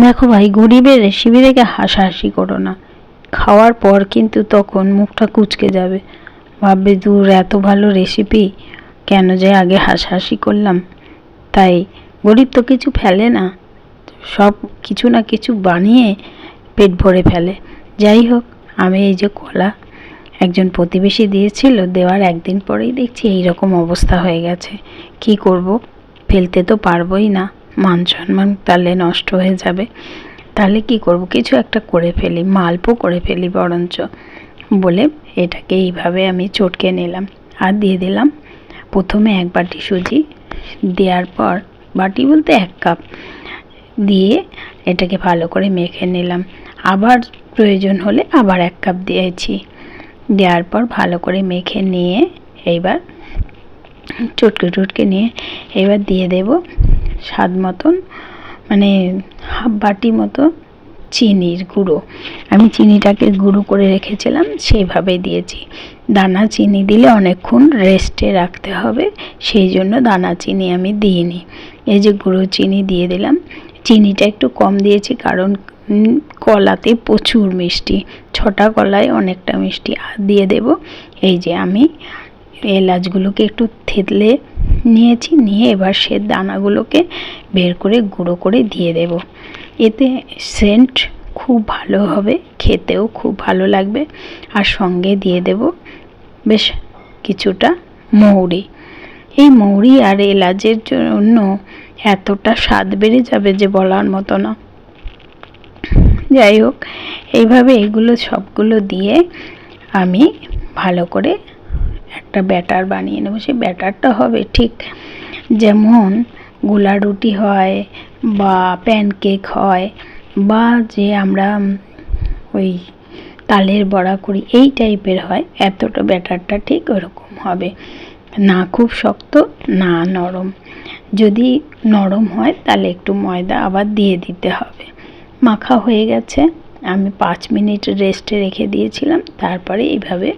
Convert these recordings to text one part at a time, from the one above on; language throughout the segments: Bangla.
দেখো ভাই, গরিবের রেসিপি দেখে হাসাহাসি করো না। খাওয়ার পর কিন্তু তখন মুখটা কুচকে যাবে। ভাববে, দূর, এত ভালো রেসিপি কেন যে আগে হাসাহাসি করলাম? তাই গরিব তো কিছু ফেলে না, সব কিছু না কিছু বানিয়ে পেট ভরে ফেলে। যাই হোক, আমি এই যে কলা একজন প্রতিবেশী দিয়েছিল, দেওয়ার একদিন পরেই দেখছি এই রকম অবস্থা হয়ে গেছে। কি করব? ফেলতে তো পারবোই না। মান সম্মান তাহলে নষ্ট হয়ে যাবে। তাহলে কি করব? কিছু একটা করে ফেলি, মালপো করে ফেলি বরঞ্চ। বলে এটাকে এইভাবে আমি চটকে নিলাম। আর দিয়ে দিলাম প্রথমে এক বাটি সুজি। দেওয়ার পর বাটি বলতে এক কাপ দিয়ে এটাকে ভালো করে মেখে নিলাম। আবার প্রয়োজন হলে আবার এক কাপ দিয়েছি। দেওয়ার পর ভালো করে মেখে নিয়ে এইবার চটকে টটকে নিয়ে এবার দিয়ে দেব। স্বাদ মতন মানে হাফ বাটি মতো চিনির গুঁড়ো। আমি চিনিটাকে গুঁড়ো করে রেখেছিলাম সেইভাবে দিয়েছি। দানা চিনি দিলে অনেকক্ষণ রেস্টে রাখতে হবে, সেই জন্য দানা চিনি আমি দিইনি। এই যে গুঁড়ো চিনি দিয়ে দিলাম, চিনিটা একটু কম দিয়েছি কারণ কলাতে প্রচুর মিষ্টি। ছটা কলায় অনেকটা মিষ্টি। আর দিয়ে দেব, এই যে আমি এলাচগুলোকে একটু থেতলে নিয়েছি, নিয়ে এবার সে দানাগুলোকে বের করে, গুঁড়ো করে দিয়ে দেব। এতে সেন্ট খুব ভালো হবে, খেতেও খুব ভালো লাগবে। আর সঙ্গে দিয়ে দেব বেশ কিছুটা মৌরি। এই মৌরি আর এলাচের জন্য এতটা স্বাদ বেড়ে যাবে যে বলার মতো না। যাই হোক, এইভাবে এগুলো সবগুলো দিয়ে আমি ভালো করে একটা ব্যাটার বানিয়ে নেব। সেই ব্যাটারটা হবে ঠিক যেমন গোলা রুটি হয় বা প্যানকেক হয় বা যে আমরা ওই তালের বড়া করি, এই টাইপের হয়। এতটা ব্যাটারটা ঠিক ওরকম হবে। না খুব শক্ত, না নরম। যদি নরম হয় তাহলে একটু ময়দা আবার দিয়ে দিতে হবে। মাখা হয়ে গেছে। আমি পাঁচ মিনিট রেস্টে রেখে দিয়েছিলাম। তারপরে এইভাবে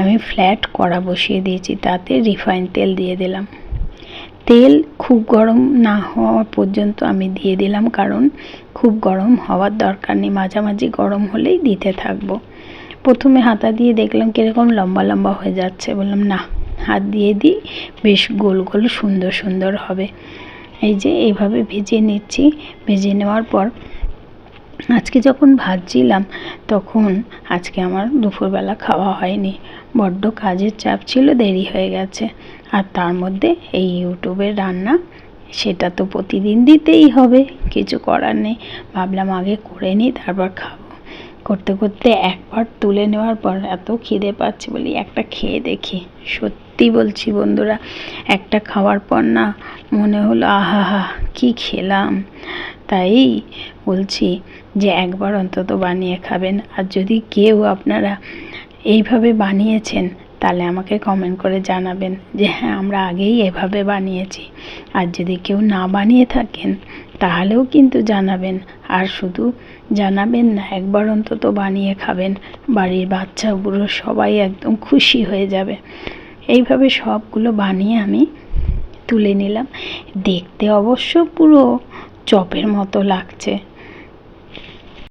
আমি ফ্ল্যাট কড়া বসিয়ে দিয়েছি, তাতে রিফাইন তেল দিয়ে দিলাম। তেল খুব গরম না হওয়া পর্যন্ত আমি দিয়ে দিলাম, কারণ খুব গরম হওয়ার দরকার নেই। মাঝামাঝি গরম হলেই দিতে থাকব। প্রথমে হাতা দিয়ে দেখলাম কীরকম লম্বা লম্বা হয়ে যাচ্ছে। বললাম, না, হাত দিয়ে দিই, বেশ গোল গোল সুন্দর সুন্দর হবে। এই যে এইভাবে ভেজে নিচ্ছি। ভেজে নেওয়ার পর আজকে যখন ভাজছিলাম, তখন আজকে আমার দুপুরবেলা খাওয়া হয়নি। বড্ড কাজের চাপ ছিল, দেরি হয়ে গেছে। আর তার মধ্যে এই ইউটিউবের রান্না, সেটা তো প্রতিদিন দিতেই হবে, কিছু করার নেই। ভাবলাম আগে করে নিই, তারপর খাব। করতে করতে একবার তুলে নেওয়ার পর এত খিদে পাচ্ছে বলি একটা খেয়ে দেখি। সত্যি বলছি বন্ধুরা, একটা খাওয়ার পর না মনে হলো, আহা হা, কী খেলাম। তাই বলছি যে একবার অন্তত বানিয়ে খাবেন। আর যদি কেউ আপনারা এইভাবে বানিয়েছেন, তাহলে আমাকে কমেন্ট করে জানাবেন যে হ্যাঁ আমরা আগেই এভাবে বানিয়েছি। আর যদি কেউ না বানিয়ে থাকেন, তাহলেও কিন্তু জানাবেন। আর শুধু জানাবেন না, একবার অন্তত বানিয়ে খাবেন। বাড়ির বাচ্চা বুড়ো সবাই একদম খুশি হয়ে যাবে। এইভাবে সবগুলো বানিয়ে আমি তুলে নিলাম। দেখতে অবশ্য পুরো চপের মতো লাগছে।